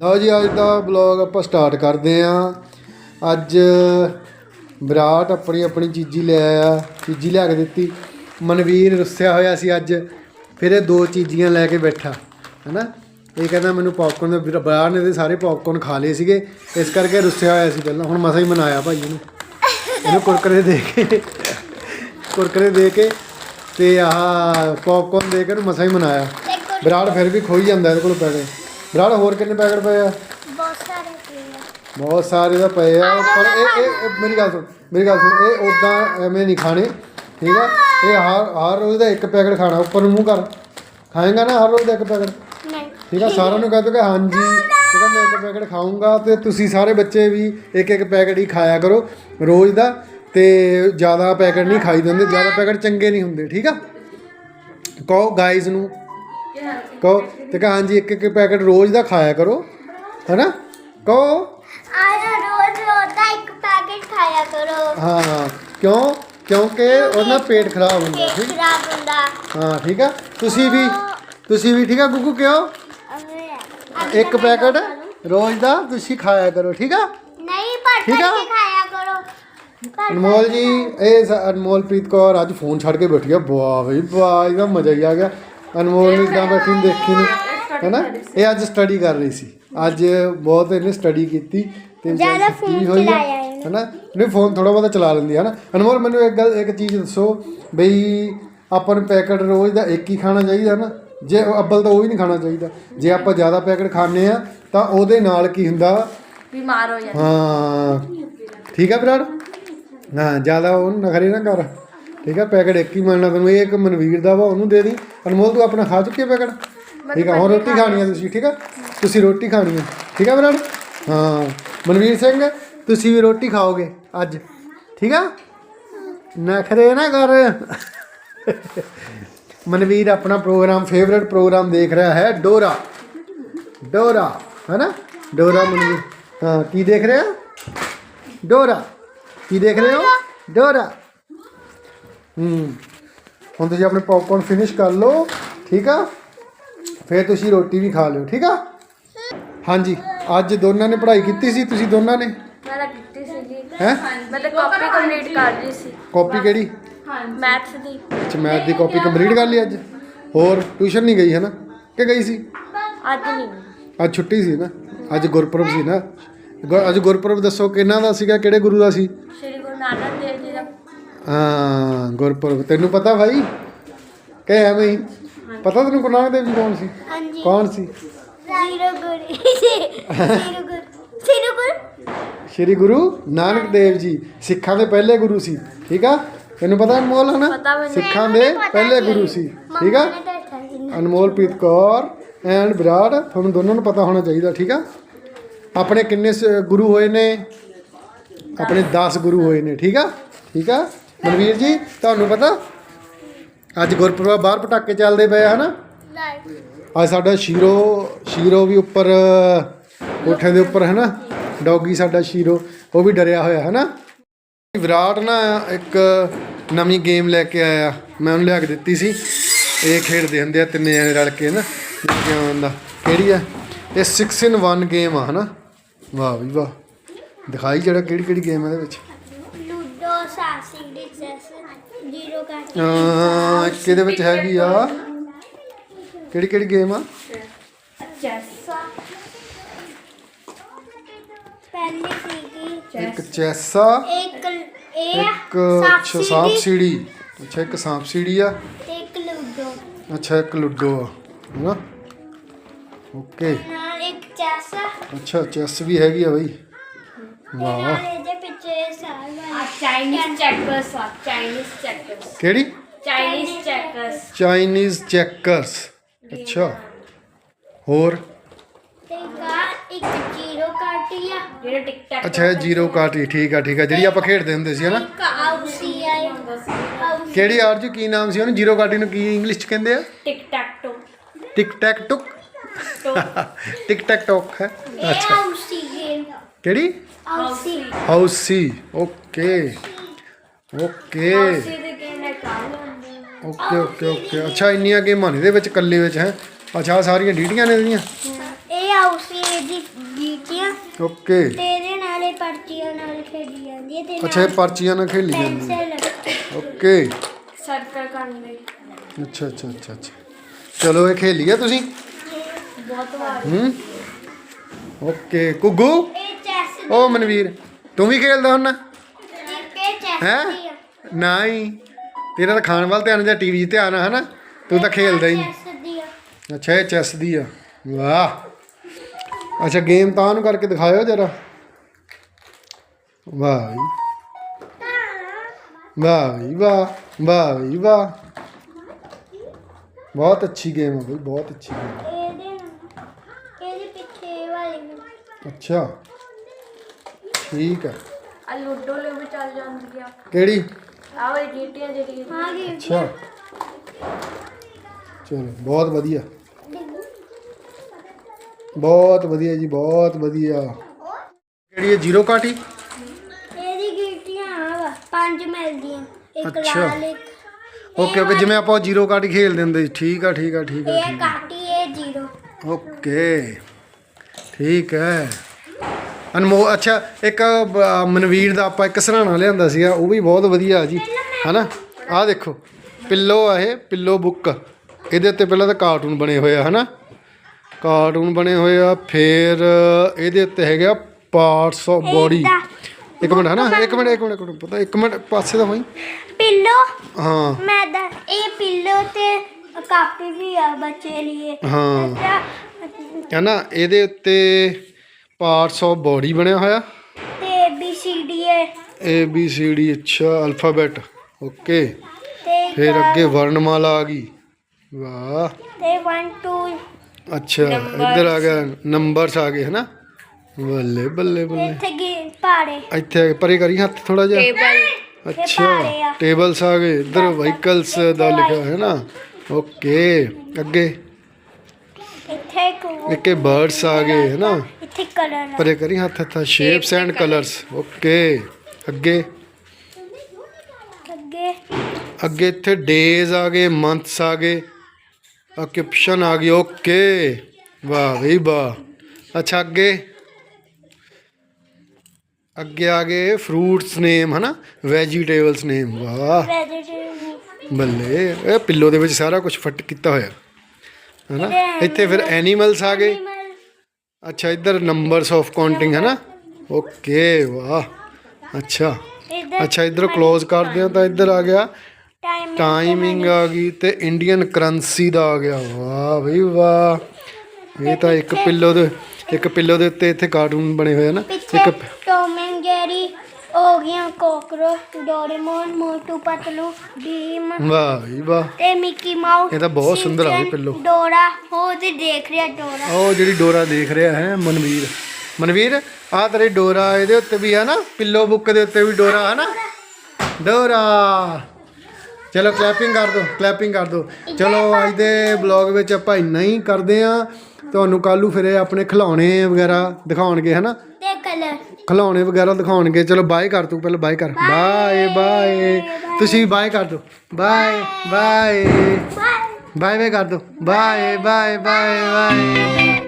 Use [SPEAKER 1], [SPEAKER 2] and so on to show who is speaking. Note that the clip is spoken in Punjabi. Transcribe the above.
[SPEAKER 1] ਲਓ ਜੀ ਅੱਜ ਦਾ ਬਲੌਗ ਆਪਾਂ ਸਟਾਰਟ ਕਰਦੇ ਆਂ ਅੱਜ ਵਿਰਾਟ ਆਪਣੀ ਆਪਣੀ ਚੀਜ਼ੀ ਲੈ ਆਇਆ ਚੀਜ਼ੀ ਲਿਆ ਕੇ ਦਿੱਤੀ। ਮਨਵੀਰ ਰੁੱਸਿਆ ਹੋਇਆ ਸੀ ਅੱਜ ਫਿਰ ਇਹ ਦੋ ਚੀਜ਼ੀਆਂ ਲੈ ਕੇ ਬੈਠਾ ਹੈਨਾ? ਇਹ ਕਹਿੰਦਾ ਮੈਨੂੰ ਪੌਪਕੌਰਨ ਦੇ ਵਿਰਾਟ ਨੇ ਤੇ ਸਾਰੇ ਪੌਪਕੌਰਨ ਖਾ ਲਏ ਸੀਗੇ ਇਸ ਕਰਕੇ ਰੁੱਸਿਆ ਹੋਇਆ ਸੀ ਪਹਿਲਾਂ। ਹੁਣ ਮਸਾ ਹੀ ਮਨਾਇਆ ਭਾਈ ਇਹਨੂੰ। ਇਹਨੂੰ ਕੁਰਕਰੇ ਦੇ ਕੇ ਕੁਰਕਰੇ ਦੇ ਕੇ ਤੇ ਆਹ ਪੌਪਕੌਰਨ ਦੇ ਕੇ ਇਹਨੂੰ ਮਸਾ ਹੀ ਮਨਾਇਆ। ਵਿਰਾਟ ਫਿਰ ਵੀ ਖੋਈ ਜਾਂਦਾ ਇਹਦੇ ਕੋਲ ਪੈਸੇ। ਵਿਰਾਟ ਹੋਰ ਕਿੰਨੇ ਪੈਕਟ ਪਏ ਆ?
[SPEAKER 2] ਬਹੁਤ ਸਾਰੇ ਪੀਲੇ
[SPEAKER 1] ਬਹੁਤ ਸਾਰੇ ਤਾਂ ਪਏ ਆ। ਪਰ ਇਹ ਇਹ ਇਹ ਮੇਰੀ ਗੱਲ ਸੁਣ ਮੇਰੀ ਗੱਲ ਸੁਣ ਇਹ ਉਦਾਂ ਐਵੇਂ ਨਹੀਂ ਖਾਣੇ ਠੀਕ ਆ? ਇਹ ਹਰ ਹਰ ਰੋਜ਼ ਦਾ ਇੱਕ ਪੈਕਟ ਖਾਣਾ ਉੱਪਰ ਨੂੰ ਮੂੰਹ ਕਰ। ਖਾਏਗਾ ਨਾ ਹਰ ਰੋਜ਼ ਦਾ ਇੱਕ ਪੈਕਟ?
[SPEAKER 2] ਨਹੀਂ।
[SPEAKER 1] ਠੀਕ ਆ? ਸਾਰਿਆਂ ਨੂੰ ਕਹਿ ਦੋ ਕਿ ਹਾਂਜੀ ਠੀਕ ਆ ਮੈਂ ਇੱਕ ਪੈਕਟ ਖਾਊਂਗਾ ਤੇ ਤੁਸੀਂ ਸਾਰੇ ਬੱਚੇ ਵੀ ਇੱਕ ਇੱਕ ਪੈਕਟ ਹੀ ਖਾਇਆ ਕਰੋ ਰੋਜ਼ ਦਾ ਤੇ ਜ਼ਿਆਦਾ ਪੈਕਟ ਨਹੀਂ ਖਾਈ ਦਿੰਦੇ ਜ਼ਿਆਦਾ ਪੈਕਟ ਚੰਗੇ ਨਹੀਂ ਹੁੰਦੇ ਠੀਕ ਆ? ਕਹੋ ਗਾਇਜ਼ ਨੂੰ ਕਹੋ ਤੇ ਕਹ ਹਾਂਜੀ ਇੱਕ ਇੱਕ ਪੈਕਟ ਰੋਜ਼ ਦਾ ਖਾਇਆ ਕਰੋ। ਹੈਨਾ? ਕਹੋ।
[SPEAKER 2] ਆਇਆ ਰੋਜ਼ ਰੋਜ਼ ਦਾ ਇੱਕ ਪੈਕੇਟ ਖਾਇਆ ਕਰੋ।
[SPEAKER 1] ਹਾਂ ਕਿਉਂ? ਕਿਉਂਕਿ ਉਹਦੇ ਨਾਲ ਪੇਟ ਖਰਾਬ ਹੁੰਦਾ
[SPEAKER 2] ਪੇਟ
[SPEAKER 1] ਠੀਕ?
[SPEAKER 2] ਖਰਾਬ ਹੁੰਦਾ।
[SPEAKER 1] ਹਾਂ ਠੀਕ ਆ? ਤੁਸੀਂ ਵੀ ਤੁਸੀਂ ਵੀ ਠੀਕ ਆ ਗੁੱਗੂ ਕਿਉਂ? ਇੱਕ ਪੈਕਟ ਰੋਜ਼ ਦਾ ਤੁਸੀਂ ਖਾਇਆ ਕਰੋ ਠੀਕ ਆ?
[SPEAKER 2] ਨਹੀਂ ਪਰ
[SPEAKER 1] ਠੀਕ ਆ?
[SPEAKER 2] ਖਾਇਆ ਕਰੋ।
[SPEAKER 1] ਅਨਮੋਲ ਜੀ ਇਹ ਸ- ਅਨਮੋਲਪ੍ਰੀਤ ਕੌਰ ਅੱਜ ਫੋਨ ਛੱਡ ਕੇ ਬੈਠੀ ਆ। ਵਾਹ ਬਈ ਵਾਹ ਇਹਦਾ ਮਜ਼ਾ ਹੀ ਆ ਗਿਆ। ਅਨਮੋਲ ਨੇ ਇਦਾਂ ਬੈਠੀ ਨੂੰ ਦੇਖੀ ਨੂੰ ਹੈਨਾ? ਇਹ ਅੱਜ ਸਟੱਡੀ ਕਰ ਰਹੀ ਸੀ। ਅੱਜ ਬਹੁਤ ਇਹਨੇ ਸਟੱਡੀ ਕੀਤੀ ਤੇ
[SPEAKER 2] ਜ਼ਿਆਦਾ ਫੋਨ
[SPEAKER 1] ਹੋਈ ਆ,
[SPEAKER 2] ਚਲਾਇਆ ਇਹਨੇ।
[SPEAKER 1] ਹੈਨਾ? ਨਹੀਂ ਫੋਨ ਥੋੜਾ ਬਹੁਤਾ ਚਲਾ ਲੈਂਦੀ ਹੈ ਨਾ ਅਨਮੋਲ ਮੈਨੂੰ ਇੱਕ ਗੱਲ ਇੱਕ ਚੀਜ਼ ਦੱਸੋ ਬਈ ਆਪਾਂ ਨੂੰ ਪੈਕਟ ਰੋਜ਼ ਦਾ ਇੱਕ ਹੀ ਖਾਣਾ ਚਾਹੀਦਾ ਨਾ ਜੇ ਅੱਬਲ ਤਾਂ ਉਹ ਹੀ ਨਹੀਂ ਖਾਣਾ ਚਾਹੀਦਾ। ਜੇ ਆਪਾਂ ਜ਼ਿਆਦਾ ਪੈਕਟ ਖਾਂਦੇ ਆ ਤਾਂ ਉਹਦੇ ਨਾਲ ਕੀ ਹੁੰਦਾ?
[SPEAKER 3] ਬਿਮਾਰ ਹੋ ਜਾਂਦੇ।
[SPEAKER 1] ਹਾਂ। ਠੀਕ ਹੈ ਵਿਰਾਟ? ਹਾਂ ਜ਼ਿਆਦਾ ਉਹ ਨਖਰੇ ਨਾ ਕਰ। ਠੀਕ ਹੈ ਪੈਕਟ ਇੱਕ ਹੀ ਮਿਲਣਾ ਤੈਨੂੰ ਇਹ ਇੱਕ ਮਨਵੀਰ ਦਾ ਵਾ ਉਹਨੂੰ ਦੇ ਦੀ। ਅਨਮੋਲ ਤੂੰ ਆਪਣਾ ਖਾ ਚੁੱਕੀ ਪੈਕਟ? ਠੀਕ ਹੈ ਹੁਣ ਰੋਟੀ ਖਾਣੀ ਹੈ ਤੁਸੀਂ ਠੀਕ ਹੈ ਤੁਸੀਂ ਰੋਟੀ ਖਾਣੀ ਹੈ ਠੀਕ ਹੈ ਵਿਰਾਟ ਹਾਂ। ਮਨਵੀਰ ਸਿੰਘ ਤੁਸੀਂ ਵੀ ਰੋਟੀ ਖਾਓਗੇ ਅੱਜ। ਠੀਕ ਆ? ਨਖਰੇ ਨਾ ਕਰ। ਮਨਵੀਰ ਆਪਣਾ ਪ੍ਰੋਗਰਾਮ ਫੇਵਰਿਟ ਪ੍ਰੋਗਰਾਮ ਦੇਖ ਰਿਹਾ ਹੈ ਡੋਰਾ। ਡੋਰਾ ਹੈਨਾ? ਡੋਰਾ ਮਨਵੀਰ। ਹਾਂ ਕੀ ਦੇਖ ਰਹੇ? ਡੋਰਾ। ਕੀ ਦੇਖ ਰਹੇ ਹੋ? ਡੋਰਾ। ਹੂੰ। ਹੁਣ ਤੁਸੀਂ ਆਪਣੇ ਪੌਪਕੌਰਨ ਫਿਨਿਸ਼ ਕਰ ਲਓ ਠੀਕ ਆ? ਫਿਰ ਤੁਸੀਂ ਰੋਟੀ ਵੀ ਖਾ ਲਿਓ ਠੀਕ ਆ? ਹਾਂਜੀ ਅੱਜ ਦੋਨਾਂ ਨੇ ਪੜ੍ਹਾਈ ਕੀਤੀ ਸੀ ਤੁਸੀਂ ਦੋਨਾਂ ਨੇ?
[SPEAKER 3] ਮੈਂ ਤਾਂ ਕੀਤੀ ਸੀ ਜੀ
[SPEAKER 1] ਹੈ
[SPEAKER 3] ਮੈਂ ਤਾਂ ਕਾਪੀ ਕੰਪਲੀਟ ਕਰ ਲਈ ਸੀ।
[SPEAKER 1] ਕਾਪੀ ਕਿਹੜੀ?
[SPEAKER 3] ਮੈਥਸ ਦੀ।
[SPEAKER 1] ਅੱਛਾ ਮੈਥ ਦੀ ਕਾਪੀ ਕੰਪਲੀਟ ਕਰ ਲਈ ਅੱਜ? ਹੋਰ ਟਿਊਸ਼ਨ ਨਹੀਂ ਗਈ ਹੈ ਨਾ ਕਿ ਗਈ ਸੀ?
[SPEAKER 3] ਅੱਜ ਨਹੀਂ
[SPEAKER 1] ਅੱਜ ਛੁੱਟੀ ਸੀ ਨਾ? ਅੱਜ ਗੁਰਪੁਰਬ ਸੀ ਨਾ? ਗੁਰ- ਅੱਜ ਗੁਰਪੁਰਬ ਦੱਸੋ ਕਿਹਨਾਂ ਦਾ ਸੀਗਾ ਕਿਹੜੇ ਗੁਰੂ ਦਾ ਸੀ?
[SPEAKER 3] ਸ਼੍ਰੀ ਗੁਰੂ ਨਾਨਕ ਦੇਵ ਜੀ ਦਾ
[SPEAKER 1] ਹਾਂ ਗੁਰਪੁਰਬ। ਤੈਨੂੰ ਪਤਾ ਭਾਈ? ਕਿ ਐਵੇਂ ਹੀ। ਪਤਾ ਤੈਨੂੰ ਗੁਰੂ ਨਾਨਕ ਦੇਵ ਜੀ ਕੌਣ ਸੀ?
[SPEAKER 2] ਹਾਂਜੀ।
[SPEAKER 1] ਕੌਣ ਸੀ?
[SPEAKER 2] ਜ਼ੀਰੋ ਗੁਰ। ਜ਼ੀਰੋ ਗੁਰ। ਜ਼ੀਰੋ ਗੁਰ।
[SPEAKER 1] ਸ਼੍ਰੀ ਗੁਰੂ ਨਾਨਕ ਦੇਵ ਜੀ। ਸਿੱਖਾਂ ਦੇ ਪਹਿਲੇ ਗੁਰੂ ਸੀ। ਠੀਕ ਆ? ਤੈਨੂੰ ਪਤਾ ਅਨਮੋਲ ਹੈ ਨਾ
[SPEAKER 3] ਪਤਾ ਮੈਨੂੰ।
[SPEAKER 1] ਸਿੱਖਾਂ ਦੇ ਪਹਿਲੇ ਗੁਰੂ ਸੀ। ਠੀਕ ਆ? ਅਨਮੋਲਪ੍ਰੀਤ ਕੌਰ ਐਂਡ ਵਿਰਾਟ ਤੁਹਾਨੂੰ ਦੋਨੋਂ ਨੂੰ ਪਤਾ ਹੋਣਾ ਚਾਹੀਦਾ ਠੀਕ ਆ? ਆਪਣੇ ਕਿੰਨੇ ਗੁਰੂ ਹੋਏ ਨੇ? ਆਪਣੇ 10 ਗੁਰੂ ਹੋਏ ਨੇ ਠੀਕ ਆ? ਠੀਕ ਆ? ਮਨਵੀਰ ਜੀ ਤੁਹਾਨੂੰ ਪਤਾ ਅੱਜ ਗੁਰਪੁਰਬ ਬਾਹਰ ਪਟਾਕੇ ਚੱਲਦੇ ਪਏ ਆ ਹਨਾ? ਅੱਜ ਸਾਡਾ ਸ਼ੀਰੋ ਸ਼ੀਰੋ ਵੀ ਉੱਪਰ ਕੋਠੇ ਦੇ ਉੱਪਰ ਹੈ ਨਾ ਡੌਗੀ ਸਾਡਾ ਸ਼ੀਰੋ ਉਹ ਵੀ ਡਰਿਆ ਹੋਇਆ ਹੈ ਨਾ ਵਿਰਾਟ ਨਾ ਇੱਕ ਨਵੀਂ ਗੇਮ ਲੈ ਕੇ ਆਇਆ। ਮੈਂ ਉਹਨੂੰ ਲਿਆ ਕੇ ਦਿੱਤੀ ਸੀ। ਇਹ ਖੇਡਦੇ ਹੁੰਦੇ ਆ ਤਿੰਨੇ ਜਣੇ ਰਲ ਕੇ ਨਾ ਕੇ ਆਉਂਦਾ ਕਿਹੜੀ ਆ? ਇਹ 6 ਇਨ 1 ਗੇਮ ਆ ਹਨਾ? ਵਾਹ ਵੀ ਵਾਹ। ਦਿਖਾਈ ਜਿਹੜਾ ਕਿਹੜੀ ਕਿਹੜੀ ਗੇਮ ਹੈ ਇਹਦੇ ਵਿੱਚ।
[SPEAKER 2] ਲੂਡੋ ਡਿਸੈਸ ਜ਼ੀਰੋ ਕਰ
[SPEAKER 1] ਅਹ ਇੱਕ ਵਿੱਚ ਹੈਗੀ ਆ। ਕਿਹੜੀ ਕਿਹੜੀ ਗੇਮ ਆ?
[SPEAKER 3] ਚੈਸ
[SPEAKER 2] ਪਹਿਲੀ ਸੀਗੀ
[SPEAKER 1] ਇੱਕ ਚੈਸ ਆ
[SPEAKER 2] ਇੱਕ ਇਹ
[SPEAKER 1] ਇੱਕ ਅੱਛਾ ਸਾਂਪ ਸੀੜੀ। ਅੱਛਾ, ਇੱਕ ਸਾਂਪ ਸੀੜੀ ਆ।
[SPEAKER 2] ਤੇ ਇੱਕ ਲੂਡੋ
[SPEAKER 1] ਅੱਛਾ, ਇੱਕ ਲੁੱਡੋ ਆ, ਹੈਨਾ? ਓਕੇ।
[SPEAKER 2] ਨਾਲ ਇੱਕ ਚੈਸ
[SPEAKER 1] ਅੱਛਾ, ਚੈਸ ਵੀ ਹੈਗੀ ਆ ਬਈ। ਵਾਹ
[SPEAKER 2] ਨਾਲ ਇਹਦੇ ਪਿੱਛੇ ਸਾਰ
[SPEAKER 3] ਚਾਈਨੀਜ਼ ਚੈਕਰਸ ਆ ਚਾਈਨੀਜ਼ ਚੈਕਰਸ
[SPEAKER 1] ਕਿਹੜੀ?
[SPEAKER 3] ਚਾਈਨੀਜ਼ ਚੈਕਰਸ
[SPEAKER 1] ਚਾਈਨੀਜ਼ ਚੈਕਰਸ ਅੱਛਾ। ਹੋਰ?
[SPEAKER 2] ਤੇ ਗਾ ਇੱਕ ਜ਼ੀਰੋ ਕਾਟੀ ਆ।
[SPEAKER 3] ਜਿਹੜੇ ਟਿਕ ਟੈਕ
[SPEAKER 1] ਅੱਛਾ ਇਹ ਜ਼ੀਰੋ ਕਾਟੀ ਠੀਕ ਆ ਠੀਕ ਆ। ਜਿਹੜੀ ਆਪਾਂ ਖੇਡਦੇ ਹੁੰਦੇ ਸੀ ਹਨਾ? ਕਿਹੜੀ ਆਰਜੂ ਕੀ ਨਾਮ ਸੀ ਉਹਨੂੰ? ਜ਼ੀਰੋ ਕਾਟੀ ਨੂੰ ਕੀ ਇੰਗਲਿਸ਼ ਚ ਕਹਿੰਦੇ ਆ?
[SPEAKER 3] Tic tac toe
[SPEAKER 1] tic tac toe. Tic. Tac toe ਹੈ।
[SPEAKER 2] ਇਹ
[SPEAKER 1] ਅੱਛਾ।
[SPEAKER 2] ਆਉਸੀ ਗੇਮ
[SPEAKER 1] ਕਿਹੜੀ?
[SPEAKER 2] ਆਉਸੀ
[SPEAKER 1] ਹਾਊਸੀ ਓਕੇ। ਓਕੇ।
[SPEAKER 3] ਹਾਊਸੀ ਦੇ
[SPEAKER 1] ਓਕੇ ਓਕੇ ਓਕੇ। ਅੱਛਾ ਇੰਨੀਆਂ ਗੇਮਾਂ ਨੇ ਇਹਦੇ ਵਿੱਚ ਇਕੱਲੇ ਵਿੱਚ ਹੈ? ਅੱਛਾ ਆਹ ਸਾਰੀਆਂ ਡੀਡੀਆਂ ਨੇ ਇਹਦੀਆਂ
[SPEAKER 2] ਇਹ ਆਉਸੀ ਇਹਦੀ ਗੀਟੀਆਂ
[SPEAKER 1] ਓਕੇ।
[SPEAKER 2] ਤੇ ਇਹਦੇ ਨਾਲੇ ਪਰਚੀਆਂ ਨਾਲ ਖੇਡੀ ਜਾਂਦੀ ਹੈ ਤੇ
[SPEAKER 1] ਅੱਛਾ ਇਹ ਪਰਚੀਆਂ ਨਾਲ ਖੇਲੀ ਜਾਂਦੀ ਹੈ ਓਕੇ।
[SPEAKER 3] ਸਰਕਲ ਕਰਨ ਲਈ।
[SPEAKER 1] ਅੱਛਾ ਅੱਛਾ ਅੱਛਾ ਅੱਛਾ। ਚਲੋ ਇਹ ਖੇਲੀ ਆ ਤੁਸੀਂ?
[SPEAKER 3] ਬਹੁਤ ਵਾਰ।
[SPEAKER 1] ਹੂੰ? ਓਕੇ ਕੁੱਗੂ?
[SPEAKER 2] ਇਹ
[SPEAKER 1] ਓ ਮਨਵੀਰ ਤੂੰ ਵੀ ਖੇਲਦਾ ਹੁੰਨਾ? ਹੈਂ?
[SPEAKER 2] ਦੀ ਆ
[SPEAKER 1] ਨਹੀਂ ਤੇਰਾ ਤਾਂ ਖਾਣ ਵੱਲ ਧਿਆਨ ਜਾਂ ਟੀਵੀ 'ਚ ਧਿਆਨ ਆ ਹਨਾ? ਤੂੰ ਤਾਂ ਖੇਲਦਾ ਹੀ ਨਹੀਂ। ਅੱਛਾ ਇਹ ਚੈਸ ਦੀ ਆ। ਵਾਹ। ਅੱਛਾ ਗੇਮ ਤਾਂ ਨੂੰ ਕਰਕੇ ਦਿਖਾਇਓ ਜਰਾ। ਵਾਹ ਜੀ। ਵਾਹ ਜੀ ਵਾਹ ਵਾਹ ਜੀ ਵਾਹ। ਬਹੁਤ ਅੱਛੀ ਗੇਮ ਹੈ ਬਈ ਬਹੁਤ ਅੱਛੀ ਗੇਮ
[SPEAKER 2] ਇਹਦੇ ਪਿੱਛੇ ਵਾਲੀ ਨੂੰ।
[SPEAKER 1] ਅੱਛਾ। ਠੀਕ ਹੈ
[SPEAKER 3] ਆ ਲੂਡੋ ਲਈ ਵੀ ਚੱਲ ਜਾਂਦੀ ਆ।
[SPEAKER 1] ਕਿਹੜੀ?
[SPEAKER 3] ਆ ਵਾਲੀ ਗੀਟੀਆਂ ਜਿਹੜੀ
[SPEAKER 2] ਆ ਗਈ।
[SPEAKER 1] ਅੱਛਾ। ਚਲੋ ਬਹੁਤ ਵਧੀਆ। ਬਹੁਤ ਵਧੀਆ ਜੀ ਬਹੁਤ ਵਧੀਆ। ਕਿਹੜੀ ਹੈ ਜ਼ੀਰੋ ਕਾਟੀ
[SPEAKER 2] ਇਹਦੀ ਗੀਟੀਆਂ ਆ ਵਾ ਪੰਜ ਮਿਲਦੀਆਂ। ਇੱਕ
[SPEAKER 1] ਅੱਛਾ।
[SPEAKER 2] ਲਾਲ ਇੱਕ
[SPEAKER 1] ਓਕੇ ਓਕੇ ਜਿਵੇਂ ਆਪਾਂ ਜ਼ੀਰੋ ਕਾਟੀ ਖੇਲਦੇ ਹੁੰਦੇ ਸੀ। ਠੀਕ ਆ ਠੀਕ ਆ ਠੀਕ ਆ
[SPEAKER 2] ਇਹ
[SPEAKER 1] ਠੀਕ ਆ।
[SPEAKER 2] ਕਾਟੀ ਇਹ ਜ਼ੀਰੋ।
[SPEAKER 1] ਓਕੇ। ਠੀਕ ਹੈ। ਅਨਮੋ ਅੱਛਾ ਇੱਕ ਮਨਵੀਰ ਦਾ ਆਪਾਂ ਇੱਕ ਸਰਾਣਾ ਲਿਆਂਦਾ ਸੀਗਾ ਉਹ ਵੀ ਬਹੁਤ ਵਧੀਆ ਜੀ। ਹਨਾ? ਆਹ ਦੇਖੋ ਪਿੱਲੋ ਆ ਇਹ ਪਿੱਲੋ ਬੁੱਕ। ਇਹਦੇ ਉੱਤੇ ਪਹਿਲਾਂ ਤਾਂ ਕਾਰਟੂਨ ਬਣੇ ਹੋਏ ਆ ਹਨਾ? ਕਾਰਟੂਨ ਬਣੇ ਹੋਏ ਆ ਫਿਰ ਇਹਦੇ ਉੱਤੇ ਹੈਗਾ ਪਾਰਟਸ ਆਫ ਬੋਡੀ। ਇੱਕ ਮਿੰਟ ਹਨਾ? ਇੱਕ ਮਿੰਟ ਇੱਕ ਮਿੰਟ ਇੱਕ ਮਿੰਟ ਪਤਾ ਇੱਕ ਮਿੰਟ ਪਾਸੇ ਦਾ ਹੋਈ।
[SPEAKER 2] ਪਿੱਲੋ?
[SPEAKER 1] ਹਾਂ।
[SPEAKER 2] ਮੈਂ ਦਾ ਇਹ ਪਿੱਲੋ ਤੇ ਕਾਪੀ ਵੀ ਆ ਬੱਚੇ ਲਈ।
[SPEAKER 1] ਹਾਂ।
[SPEAKER 2] ਅੱਛਾ।
[SPEAKER 1] ਹੈ ਨਾ ਇਹਦੇ ਉੱਤੇ ਪਾਰਟਸ ਆਫ ਬੋਡੀ ਬਣਿਆ ਹੋਇਆ।
[SPEAKER 2] ਤੇ B C D A
[SPEAKER 1] A B C D ਅੱਛਾ ਅਲਫਾਬੈਟ ਓਕੇ।
[SPEAKER 2] ਤੇ
[SPEAKER 1] ਫਿਰ ਅੱਗੇ ਵਰਣਮਾਲਾ ਆ ਗਈ। ਵਾਹ।
[SPEAKER 2] ਤੇ 1 2
[SPEAKER 1] ਅੱਛਾ ਇੱਧਰ ਆ ਗਿਆ ਨੰਬਰਸ ਆ ਗਏ ਹਨਾ? ਬੱਲੇ ਬੱਲੇ ਬੱਲੇ।
[SPEAKER 2] ਇੱਥੇ ਗੇ ਪਾੜੇ
[SPEAKER 1] ਇੱਥੇ ਪਰੇ ਕਰੀ ਹੱਥ ਥੋੜਾ ਜਿਹਾ।
[SPEAKER 3] ਟੇਬਲ
[SPEAKER 1] ਅੱਛਾ
[SPEAKER 2] ਆ।
[SPEAKER 1] ਟੇਬਲਸ ਆ ਗਏ ਇੱਧਰ ਵਹੀਕਲਸ ਦਾ ਲਿਖਿਆ ਹੈ ਨਾ। ਓਕੇ ਅੱਗੇ।
[SPEAKER 2] ਇੱਥੇ ਇੱਕੇ
[SPEAKER 1] ਬਰਡਸ ਆ ਗਏ ਹੈ ਨਾ
[SPEAKER 2] ਇੱਥੇ ਕਲਰ
[SPEAKER 1] ਪਰੇ ਕਰੀ ਹੱਥ ਹੱਥ ਸ਼ੇਪਸ ਐਂਡ ਕਲਰਸ ਓਕੇ ਅੱਗੇ।
[SPEAKER 2] ਅੱਗੇ।
[SPEAKER 1] ਅੱਗੇ ਇੱਥੇ ਡੇਜ਼ ਆ ਗਏ ਮੰਥਸ ਆ ਗਏ। ਆਕਿਊਪੇਸ਼ਨ ਆ ਗਈ ਓਕੇ। ਵਾਹ ਵੀ ਵਾਹ। ਅੱਛਾ ਅੱਗੇ। ਅੱਗੇ ਆ ਗਏ ਫਰੂਟਸ ਨੇਮ ਹਨਾ? ਵੈਜੀਟੇਬਲਸ ਨੇਮ ਵਾਹ। ਬੱਲੇ ਇਹ ਪਿੱਲੋ ਦੇ ਵਿੱਚ ਸਾਰਾ ਕੁਝ ਫਿੱਟ ਕੀਤਾ ਹੋਇਆ। ਹਨਾ? ਇੱਥੇ ਫਿਰ ਐਨੀਮਲਸ ਆ ਗਏ। ਅੱਛਾ ਇੱਧਰ ਨੰਬਰਸ ਆਫ ਕਾਊਂਟਿੰਗ ਹੈ ਨਾ? ਓਕੇ ਵਾਹ। ਅੱਛਾ। ਅੱਛਾ ਇੱਧਰ ক্লোਜ਼ ਕਰਦੇ ਹਾਂ ਤਾਂ ਇੱਧਰ ਆ ਗਿਆ।
[SPEAKER 2] ਟਾਈਮ
[SPEAKER 1] ਟਾਈਮਿੰਗ ਆ ਗਈ ਤੇ ਇੰਡੀਅਨ ਕਰੰਸੀ ਦਾ ਆ ਗਿਆ। ਵਾਹ ਬਈ ਵਾਹ। ਇਹ ਤਾਂ ਇੱਕ ਪਿੱਲੋ ਦੇ ਇੱਕ ਪਿੱਲੋ ਦੇ ਉੱਤੇ ਇੱਥੇ ਕਾਰਟੂਨ ਬਣੇ ਹੋਏ ਆ ਨਾ। ਇੱਕ
[SPEAKER 2] ਟੋਮ ਐਂਡ ਜੈਰੀ ਹੋ ਗਿਆ ਕੋਕਰੋਚ ਡੋਰੇਮੋਨ ਮੋਟੂ ਪਤਲੂ ਭੀਮ
[SPEAKER 1] ਵਾਹ ਵਾਹ।
[SPEAKER 2] ਤੇ ਮਿੱਕੀ ਮਾਊਸ
[SPEAKER 1] ਇਹ ਤਾਂ ਬਹੁਤ ਸੁੰਦਰ ਆ ਵੀ ਪਿੱਲੋ।
[SPEAKER 2] ਡੋਰਾ ਹੋ ਤੇ ਦੇਖ ਰਿਹਾ ਡੋਰਾ।
[SPEAKER 1] ਉਹ ਜਿਹੜੀ ਡੋਰਾ ਦੇਖ ਰਿਹਾ ਹੈ ਮਨਵੀਰ। ਮਨਵੀਰ ਆਹ ਤੇਰੀ ਡੋਰਾ ਇਹਦੇ ਉੱਤੇ ਵੀ ਆ ਨਾ ਪਿੱਲੋ ਬੁੱਕ ਦੇ ਉੱਤੇ ਵੀ ਡੋਰਾ ਹੈ ਨਾ। ਡੋਰਾ। ਚਲੋ ਕਲੈਪਿੰਗ ਕਰ ਦਿਓ ਕਲੈਪਿੰਗ ਕਰ ਦਿਓ ਚਲੋ ਅੱਜ ਦੇ ਬਲੌਗ ਵਿੱਚ ਆਪਾਂ ਇੰਨਾ ਹੀ ਕਰਦੇ ਆ ਤੁਹਾਨੂੰ ਕੱਲੂ ਫਿਰ ਇਹ ਆਪਣੇ ਖਿਲੌਣੇ ਵਗੈਰਾ ਦਿਖਾਉਣਗੇ ਹਨਾ
[SPEAKER 2] ਤੇ ਕਲਰ।
[SPEAKER 1] ਖਿਲੌਣੇ ਵਗੈਰਾ ਦਿਖਾਉਣਗੇ। ਚਲੋ ਬਾਏ ਕਰ ਤੂੰ ਪਹਿਲਾਂ ਬਾਏ ਕਰ। ਬਾਏ ਬਾਏ ਤੁਸੀਂ ਬਾਏ ਕਰ ਦਿਓ। Bye bye
[SPEAKER 2] bye
[SPEAKER 1] bye bye ਕਰ ਦਿਓ। Bye bye bye bye